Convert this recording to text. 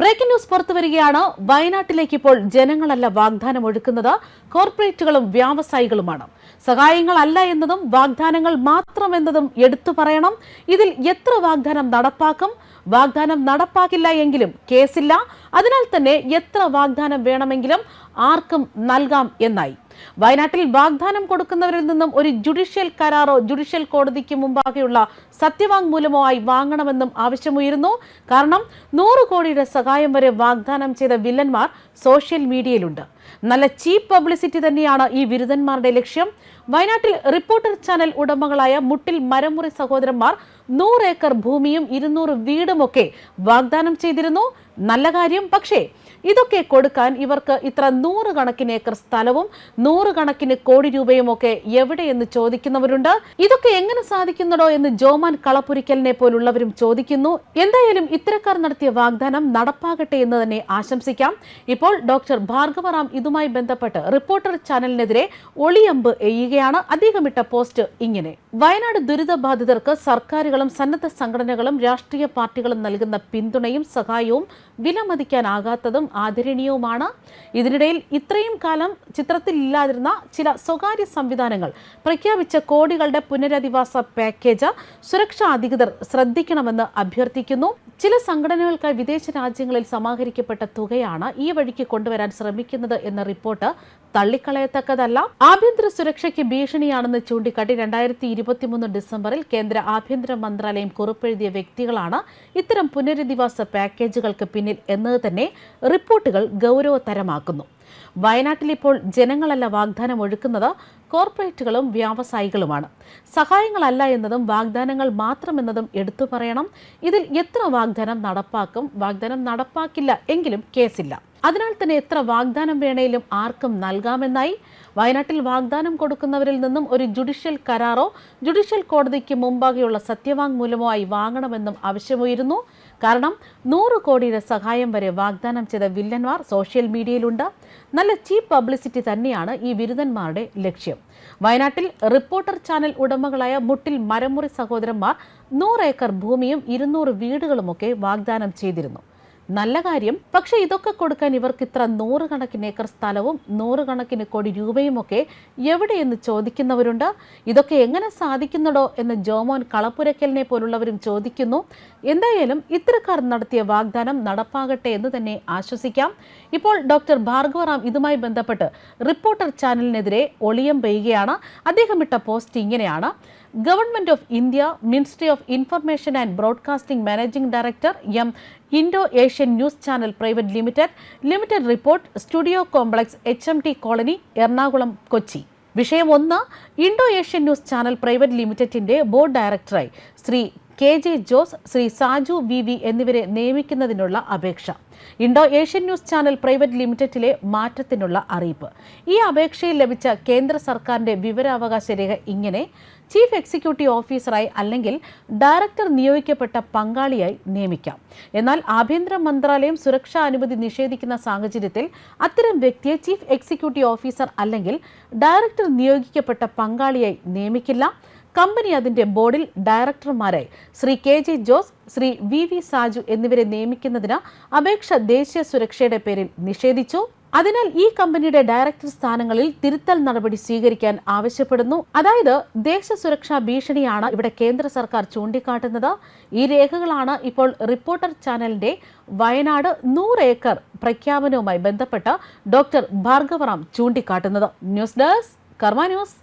Breaking news പുറത്തു വരികയാണ്. വയനാട്ടിലേക്ക് ഇപ്പോൾ ജനങ്ങളല്ല വാഗ്ദാനം ഒഴുക്കുന്നത്. കോർപ്പറേറ്റുകളും വ്യാവസായികളുമാണ്. സഹായങ്ങളല്ല എന്നതും വാഗ്ദാനങ്ങൾ മാത്രം എന്നതും എടുത്തു പറയണം. ഇതിൽ എത്ര വാഗ്ദാനം നടപ്പാക്കും? വാഗ്ദാനം നടപ്പാക്കില്ല എങ്കിലും കേസില്ല. അതിനാൽ തന്നെ എത്ര വാഗ്ദാനം വേണമെങ്കിലും ആർക്കും നൽകാം എന്നായി. വയനാട്ടിൽ വാഗ്ദാനം കൊടുക്കുന്നവരിൽ നിന്നും ഒരു ജുഡീഷ്യൽ കരാറോ ജുഡീഷ്യൽ കോടതിക്ക് മുമ്പാകെയുള്ള സത്യവാങ്മൂലമോ ആയി വാങ്ങണമെന്നും ആവശ്യമുയരുന്നു. കാരണം നൂറ് കോടിയുടെ സഹായം വരെ വാഗ്ദാനം ചെയ്ത വില്ലന്മാർ സോഷ്യൽ മീഡിയയിലുണ്ട്. നല്ല ചീപ്പ് പബ്ലിസിറ്റി തന്നെയാണ് ഈ ബിരുദന്മാരുടെ ലക്ഷ്യം. വയനാട്ടിൽ റിപ്പോർട്ടർ ചാനൽ ഉടമകളായ മുട്ടിൽ മരമുറി സഹോദരന്മാർ നൂറ് ഏക്കർ ഭൂമിയും ഇരുന്നൂറ് വീടുമൊക്കെ വാഗ്ദാനം ചെയ്തിരുന്നു. നല്ല കാര്യം പക്ഷേ ഇതൊക്കെ കൊടുക്കാൻ ഇവർക്ക് ഇത്ര നൂറുകണക്കിന് ഏക്കർ സ്ഥലവും നൂറുകണക്കിന് കോടി രൂപയും ഒക്കെ എവിടെയെന്ന് ചോദിക്കുന്നവരുണ്ട്. ഇതൊക്കെ എങ്ങനെ സാധിക്കുന്നടോ എന്ന് ജോമാൻ കളപ്പുരിക്കലിനെ പോലുള്ളവരും ചോദിക്കുന്നു. എന്തായാലും ഇത്തരക്കാർ നടത്തിയ വാഗ്ദാനം നടപ്പാകട്ടെ എന്ന് തന്നെ ആശംസിക്കാം. ഇപ്പോൾ ഡോക്ടർ ഭാർഗവറാം ഇതുമായി ബന്ധപ്പെട്ട് റിപ്പോർട്ടർ ചാനലിനെതിരെ ഒളിയമ്പ് എയ്യുകയാണ്. അദ്ദേഹം ഇട്ട പോസ്റ്റ് ഇങ്ങനെ. വയനാട് ദുരിതബാധിതർക്ക് സർക്കാരുകളും സന്നദ്ധ സംഘടനകളും രാഷ്ട്രീയ പാർട്ടികളും നൽകുന്ന പിന്തുണയും സഹായവും വിലമതിക്കാനാകാത്തതും ആദരണീയവുമാണ്. ഇതിനിടയിൽ ഇത്രയും കാലം ചിത്രത്തിൽ ഇല്ലാതിരുന്ന ചില സ്വകാര്യ സംവിധാനങ്ങൾ പ്രഖ്യാപിച്ച കോടികളുടെ പുനരധിവാസ പാക്കേജ് സുരക്ഷാ അധികൃതർ ശ്രദ്ധിക്കണമെന്ന് അഭ്യർത്ഥിക്കുന്നു. ചില സംഘടനകൾക്കായി വിദേശ രാജ്യങ്ങളിൽ സമാഹരിക്കപ്പെട്ട തുകയാണ് ഈ വഴിക്ക് കൊണ്ടുവരാൻ ശ്രമിക്കുന്നത് എന്ന റിപ്പോർട്ട് തള്ളിക്കളയത്തക്കതല്ല. ആഭ്യന്തര സുരക്ഷയ്ക്ക് ഭീഷണിയാണെന്ന് ചൂണ്ടിക്കാട്ടി രണ്ടായിരത്തി ഇരുപത്തിമൂന്ന് ഡിസംബറിൽ കേന്ദ്ര ആഭ്യന്തര മന്ത്രാലയം കുറിപ്പെഴുതിയ വ്യക്തികളാണ് ഇത്തരം പുനരധിവാസ പാക്കേജുകൾക്ക് പിന്നിൽ എന്നത് തന്നെ റിപ്പോർട്ടുകൾ ഗൗരവതരമാക്കുന്നു. വയനാട്ടിൽ ഇപ്പോൾ ജനങ്ങളല്ല വാഗ്ദാനം ഒഴുക്കുന്നത് കോർപ്പറേറ്റുകളും വ്യാവസായികളുമാണ്. സഹായങ്ങളല്ല എന്നതും വാഗ്ദാനങ്ങൾ മാത്രമെന്നതും എടുത്തു പറയണം. ഇതിൽ എത്ര വാഗ്ദാനം നടപ്പാക്കും? വാഗ്ദാനം നടപ്പാക്കില്ല എങ്കിലും കേസില്ല. അതിനാൽ തന്നെ എത്ര വാഗ്ദാനം വേണേലും ആർക്കും നൽകാമെന്നായി വയനാട്ടിൽ വാഗ്ദാനം കൊടുക്കുന്നവരിൽ നിന്നും ഒരു ജുഡീഷ്യൽ കരാറോ ജുഡീഷ്യൽ കോടതിക്ക് മുമ്പാകെയുള്ള സത്യവാങ്മൂലമോ ആയി വാങ്ങണമെന്നും ആവശ്യമുയരുന്നു. കാരണം നൂറ് കോടിയുടെ സഹായം വരെ വാഗ്ദാനം ചെയ്ത വില്ലന്മാർ സോഷ്യൽ മീഡിയയിലുണ്ട്. നല്ല ചീപ്പ് പബ്ലിസിറ്റി തന്നെയാണ് ഈ ബിരുദന്മാരുടെ ലക്ഷ്യം. വയനാട്ടിൽ റിപ്പോർട്ടർ ചാനൽ ഉടമകളായ മുട്ടിൽ മരമുറി സഹോദരന്മാർ നൂറ് ഏക്കർ ഭൂമിയും ഇരുന്നൂറ് വീടുകളുമൊക്കെ വാഗ്ദാനം ചെയ്തിരുന്നു. നല്ല കാര്യം. പക്ഷെ ഇതൊക്കെ കൊടുക്കാൻ ഇവർക്ക് ഇത്ര നൂറുകണക്കിന് ഏക്കർ സ്ഥലവും നൂറുകണക്കിന് കോടി രൂപയുമൊക്കെ എവിടെയെന്ന് ചോദിക്കുന്നവരുണ്ട്. ഇതൊക്കെ എങ്ങനെ സാധിക്കുന്നടോ എന്ന് ജോമോൻ കളപ്പുരക്കലിനെ പോലുള്ളവരും ചോദിക്കുന്നു. എന്തായാലും ഇത്തരക്കാർ നടത്തിയ വാഗ്ദാനം നടപ്പാകട്ടെ എന്ന് തന്നെ ആശ്വസിക്കാം. ഇപ്പോൾ ഡോക്ടർ ഭാർഗവറാം ഇതുമായി ബന്ധപ്പെട്ട് റിപ്പോർട്ടർ ചാനലിനെതിരെ ഒളിയം പെയ്യുകയാണ്. അദ്ദേഹം ഇട്ട പോസ്റ്റ് ഇങ്ങനെയാണ്. Government of India ministry of information and broadcasting managing director M Indo Asian news channel private limited limited report studio complex H M T colony Ernakulam Kochi. വിഷയം ഒന്ന് Indo Asian news channel private ലിമിറ്റഡിന്റെ board ഡയറക്ടറായി Shri K J Jose Shri Saju V V എന്നിവരെ നിയമിക്കുന്നതിനുള്ള അപേക്ഷ. Indo Asian news channel private ലിമിറ്റഡിലെ മാറ്റത്തിനുള്ള അറിയിപ്പ്. ഈ അപേക്ഷയിൽ ലഭിച്ച കേന്ദ്ര സർക്കാരിന്റെ വിവരാവകാശ രേഖ ഇങ്ങനെ ചീഫ് എക്സിക്യൂട്ടീവ് ഓഫീസറായി അല്ലെങ്കിൽ ഡയറക്ടർ നിയോഗിക്കപ്പെട്ട പങ്കാളിയായി നിയമിക്കാം. എന്നാൽ ആഭ്യന്തര മന്ത്രാലയം സുരക്ഷാ അനുമതി നിഷേധിക്കുന്ന സാഹചര്യത്തിൽ അത്തരം വ്യക്തിയെ ചീഫ് എക്സിക്യൂട്ടീവ് ഓഫീസർ അല്ലെങ്കിൽ ഡയറക്ടർ നിയോഗിക്കപ്പെട്ട പങ്കാളിയായി നിയമിക്കില്ല. കമ്പനി അതിന്റെ ബോർഡിൽ ഡയറക്ടർമാരായി. Shri K J Jose Shri V V Saju എന്നിവരെ നിയമിക്കുന്നതിന് അപേക്ഷ ദേശീയ സുരക്ഷയുടെ പേരിൽ നിഷേധിച്ചു. അതിനാൽ ഈ കമ്പനിയുടെ ഡയറക്ടർ സ്ഥാനങ്ങളിൽ തിരുത്തൽ നടപടി സ്വീകരിക്കാൻ ആവശ്യപ്പെടുന്നു. അതായത് ദേശസുരക്ഷാ ഭീഷണിയാണ് ഇവിടെ കേന്ദ്ര സർക്കാർ ചൂണ്ടിക്കാട്ടുന്നത്. ഈ രേഖകളാണ് ഇപ്പോൾ റിപ്പോർട്ടർ ചാനലിന്റെ വയനാട് നൂറ് ഏക്കർ പ്രഖ്യാപനവുമായി ബന്ധപ്പെട്ട് ഡോക്ടർ ഭാർഗവറാം ചൂണ്ടിക്കാട്ടുന്നത്. News desk Karma news.